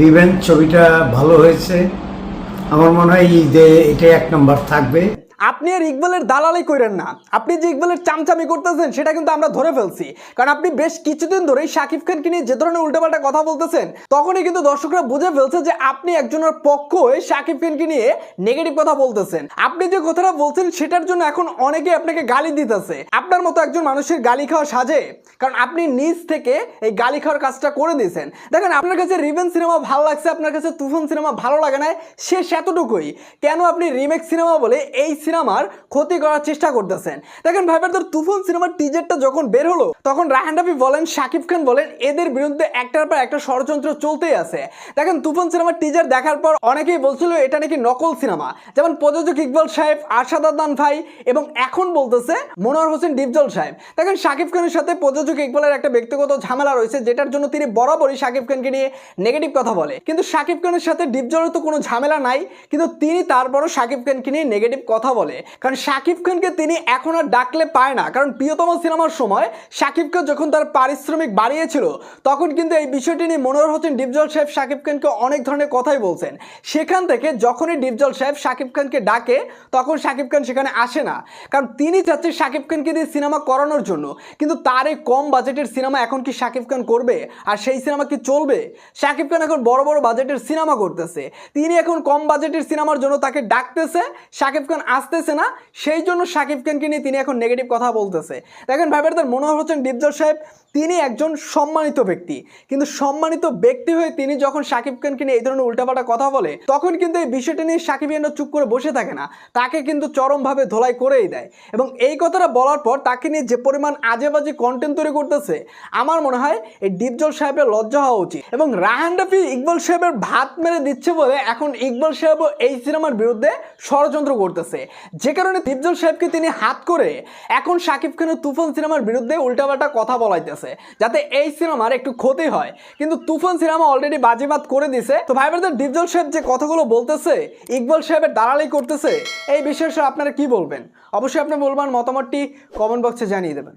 Revenge ছবিটা ভালো হয়েছে। আমার মনে হয় ঈদে এটা এক নম্বর থাকবে। আপনি আর ইকবালের দালালি করেন না। আপনি যে ইকবালের চামচামি করতেছেন, সেটা কিন্তু আমরা ধরে ফেলছি। কারণ আপনি বেশ কিছুদিন ধরেই শাকিব খানকে নিয়ে যে ধরনের উল্টাপাল্টা কথা বলতেছেন, তখনই কিন্তু দর্শকরা বুঝে ফেলছে যে আপনি একজনের পক্ষ হয়ে শাকিব খানকে নিয়ে নেগেটিভ কথা বলতেছেন। আপনি যে কথাটা বলছেন, সেটার জন্য এখন অনেকে আপনাকে গালি দিতেছে। আপনার মতো একজন মানুষের গালি খাওয়া সাজে। কারণ আপনি নিজ থেকে এই গালি খাওয়ার কাজটা করে দিয়েছেন। দেখেন, আপনার কাছে রিভেন সিনেমা ভালো লাগছে, আপনার কাছে তুফান সিনেমা ভালো লাগে না সে সেতটুকুই কেন আপনি রিমেক সিনেমা বলে এই সিনেমার ক্ষতি করার চেষ্টা করতেছেন। দেখেন ভাইবার তোর তুফান সিনেমার টিজারটা যখন বের হলো, তখন রাহান রাফি বলেন, শাকিব খান বলেন, এদের বিরুদ্ধে একটার পর একটা ষড়যন্ত্র চলতেই আছে। দেখেন তুফান সিনেমার টিজার দেখার পর অনেকেই বলছিল, এটা নাকি নকল সিনেমা। যেমন প্রযোজক ইকবাল সাহেব, আরশাদ আদনান ভাই এবং এখন বলতেছে মনোয়ার হোসেন ডিপজল সাহেব। দেখেন শাকিব খানের সাথে প্রযোজক ইকবালের একটা ব্যক্তিগত ঝামেলা রয়েছে, যেটার জন্য তিনি বরাবরই শাকিব খানকে নিয়ে নেগেটিভ কথা বলে। কিন্তু শাকিব খানের সাথে ডিপজলের তো কোনো ঝামেলা নাই, কিন্তু তিনি তারপরও শাকিব খানকে নিয়ে নেগেটিভ কথা কারণ শাকিব খানকে তিনি এখন আর ডাকলে পায় না। কারণ প্রিয়তম সিনেমার সময় শাকিব খান যখন তার পারিশ্রমিক বাড়িয়েছিল, তখন কিন্তু এই বিষয়টি নিয়ে মনোহর হোসেন, ডিপজল সাহেব শাকিব খানকে অনেক ধরনের কথাই বলছেন। সেখান থেকে যখনই ডিপজল সাহেব শাকিব খানকে ডাকে, তখন শাকিব খান সেখানে আসে না। কারণ তিনি চাচ্ছে শাকিব খানকে দিয়ে সিনেমা করানোর জন্য। কিন্তু তার এই কম বাজেটের সিনেমা এখন কি শাকিব খান করবে? আর সেই সিনেমা কি চলবে? শাকিব খান এখন বড় বড় বাজেটের সিনেমা করতেছে। তিনি এখন কম বাজেটের সিনেমার জন্য তাকে ডাকতেছে। শাকিব খান আসতেছে না, সেই জন্য শাকিব খানকে নিয়ে তিনি এখন নেগেটিভ কথা বলতেছে। দেখেন ভাইবার তার মনোহর হোসেন, ডিপজল সাহেব, তিনি একজন সম্মানিত ব্যক্তি। কিন্তু সম্মানিত ব্যক্তি হয়ে তিনি যখন শাকিব খানকে নিয়ে এই ধরনের উল্টাপাল্টা কথা বলে, তখন কিন্তু এই বিষয়টা নিয়ে শাকিব ইয়ান্না চুপ করে বসে থাকে না। তাকে কিন্তু চরমভাবে ধোলাই করেই দেয়। এবং এই কথাটা বলার পর তাকে নিয়ে যে পরিমাণ আজে বাজে কন্টেন্ট তৈরি করতেছে, আমার মনে হয় এই ডিপজল সাহেবের লজ্জা হওয়া উচিত। এবং রাহান রাফি, ইকবাল সাহেবের ভাত মেরে দিচ্ছে বলে এখন ইকবাল সাহেবও এই সিনেমার বিরুদ্ধে ষড়যন্ত্র করতেছে। যে কারণে ডিপজল সাহেবকে তিনি হাত করে এখন শাকিব খানের তুফান সিনেমার বিরুদ্ধে উল্টাপাল্টা কথা বলাইতেছে, যাতে এই সিনেমার একটু ক্ষতি হয়। কিন্তু তুফান সিনেমা অলরেডি বাজিবাদ করে দিছে। তো ভাই বোনদের ডিপজল সাহেব যে কথাগুলো বলতেছে, ইকবাল সাহেবের দালালি করতেছে, এই বিষয়ে আপনারা কি বলবেন? অবশ্যই আপনি বলবেন মতামতটি কমেন্ট বক্সে জানিয়ে দেবেন।